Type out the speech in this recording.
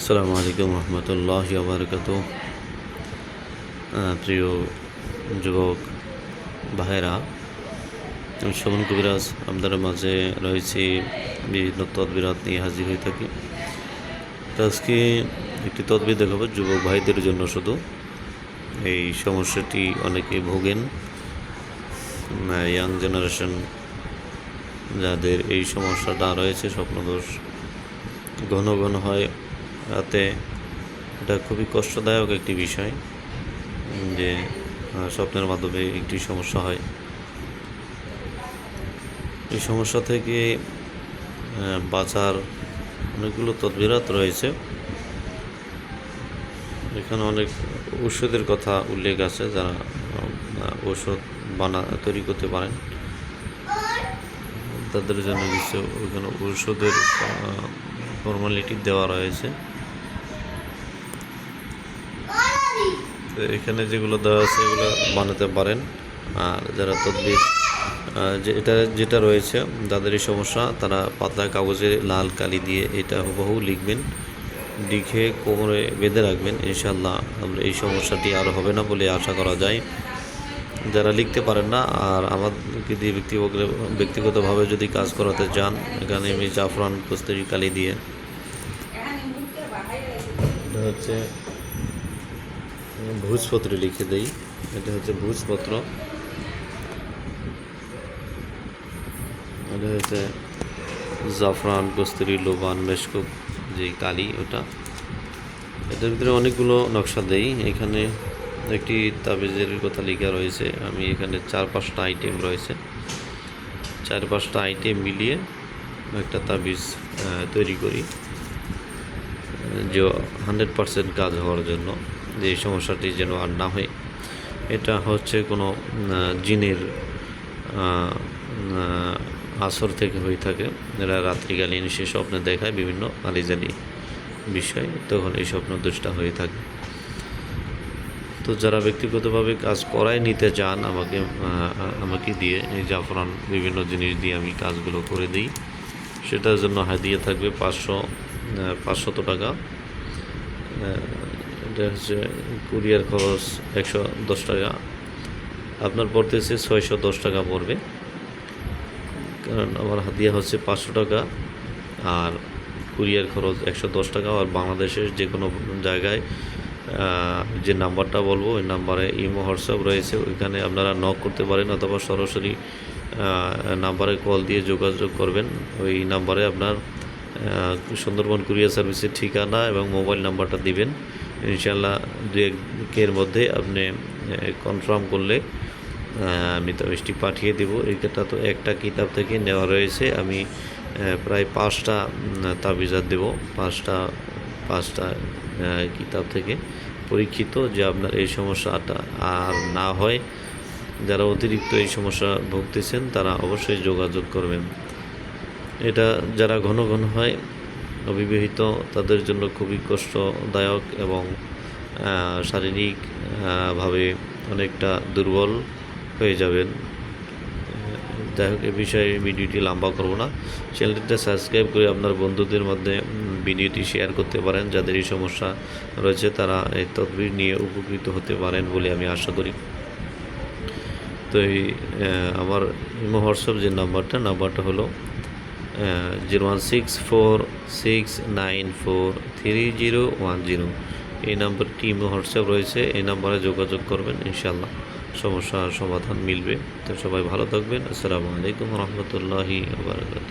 আসসালামু আলাইকুম রহমতুল্লাহ বারকাত। প্রিয় যুবক ভাইরা আমি শোভন কবিরাজ আমাদের মাঝে রয়েছি, বিভিন্ন তদবিরাত নিয়ে হাজির হয়ে থাকি। আজকে একটি তদবির দেখাবো যুবক ভাইদের জন্য শুধু। এই সমস্যাটি অনেকে ভোগেন। ইয়াং জেনারেশন যাদের এই সমস্যাটা রয়েছে, স্বপ্নদোষ ঘন ঘন হয়। রাতে এটা খুবই কষ্টদায়ক একটি বিষয়, যে স্বপ্নের মাধ্যমে একটি সমস্যা হয়। এই সমস্যা থেকে বাঁচার অনেকগুলো তদবিরাত রয়েছে। এখানে অনেক ঔষধের কথা উল্লেখ আছে, যারা ঔষধ বানা, তৈরি করতে পারেন। তাদের জন্য কিছু ওইখানে ঔষধের ফর্মালিটি দেওয়া রয়েছে। তো এখানে যেগুলো দেওয়া আছে এগুলো বানাতে পারেন। আর যারা তদবির যে এটা যেটা রয়েছে যাদের এই সমস্যা। তারা পাতলা কাগজে লাল কালি দিয়ে এটা হুবহু লিখবেন, লিখে কোমরে বেঁধে রাখবেন। ইনশাল্লাহ আমরা এই সমস্যাটি আর হবে না বলে আশা করা যায়। যারা লিখতে পারেন না, আর আমাদেরকে দিয়ে ব্যক্তিগত ব্যক্তিগতভাবে যদি কাজ করাতে চান, এখানে আমি জাফরান কস্তুরি কালি দিয়ে। এটা হচ্ছে ভোজপত্র লিখে দেই। এটা হচ্ছে ভোজপত্র। এটা হচ্ছে জাফরান, কস্তুরি, লোবান মেশকুপ যে কালি, ওটা। এটার ভিতরে অনেকগুলো নকশা দেই। এখানে একটি তাবিজের কথা লেখা রয়েছে। আমি এখানে চার পাঁচটা আইটেম রয়েছে। চার পাঁচটা আইটেম মিলিয়ে একটা তাবিজ তৈরি করি। যে হান্ড্রেড পারসেন্ট কাজ হওয়ার জন্য। যে সমস্যাটি যেন আর না হয়। এটা হচ্ছে কোনো জিনের আসর থেকে হয়ে থাকে। এরা রাত্রিকালীন সে স্বপ্নে দেখায় বিভিন্ন আলিজালি বিষয়, তখন এই স্বপ্ন দুষ্টা হয়ে থাকে। তো যারা ব্যক্তিগতভাবে কাজ করায় নিতে চান, আমাকে আমাকে দিয়ে এই জাফরান বিভিন্ন জিনিস দিয়ে আমি কাজগুলো করে দিই। সেটার জন্য হাদিয়ে থাকবে পাঁচশো পাঁচশত টাকা। এটা হচ্ছে কুরিয়ার খরচ একশো দশ টাকা। আপনার পড়তেছে ছয়শো দশ টাকা পড়বে। কারণ আমার হাতিয়া হচ্ছে পাঁচশো টাকা আর কুরিয়ার খরচ একশো দশ টাকা। আর বাংলাদেশের যে কোনো জায়গায় যে নাম্বারটা বলব, ওই নাম্বারে ইমো, হোয়াটসঅ্যাপ রয়েছে। ওইখানে আপনারা নক করতে পারেন অথবা সরাসরি নাম্বারে কল দিয়ে যোগাযোগ করবেন। ওই নাম্বারে আপনার সুন্দরবন কুরিয়ার সার্ভিসের ঠিকানা এবং মোবাইল নাম্বারটা দিবেন। ইনশাল্লাহ দু একের মধ্যে আপনি কনফার্ম করলে আমি তো মিষ্টি পাঠিয়ে দেবো। এটা তো একটা কিতাব থেকে নেওয়া রয়েছে। আমি প্রায় পাঁচটা উম, তাবিজাত দেব। পাঁচটা পাঁচটা কিতাব থেকে পরীক্ষিত যে আপনার এই সমস্যাটা আর না হয়। যারা অতিরিক্ত এই সমস্যা ভুগতেছেন তারা অবশ্যই যোগাযোগ করবেন। এটা যারা ঘন ঘন হয় অবিবাহিত তাদের জন্য খুবই কষ্টদায়ক এবং আহ, শারীরিক ভাবে অনেকটা দুর্বল হয়ে যাবেন। যাই হোক এ বিষয়ে ভিডিওটি লম্বা করব না। চ্যানেলটিতে সাবস্ক্রাইব করে আপনার বন্ধুদের মধ্যে ভিডিওটি শেয়ার করতে পারেন। যাদের এই সমস্যা রয়েছে তারা এই তদবির নিয়ে উপকৃত হতে পারেন বলে আমি আশা করি। তো এই আমার হোয়াটসঅ্যাপ যে নাম্বারটা নাম্বারটা হলো zero one six four six nine four three zero one zero. এই নাম্বারটি টিম হোয়াটসঅ্যাপ রয়েছে। এই নাম্বারে যোগাযোগ করবেন ইনশাল্লাহ সমস্যার সমাধান মিলবে। তো সবাই ভালো থাকবেন। আসসালামু আলাইকুম রহমতুল্লাহি আবরকাত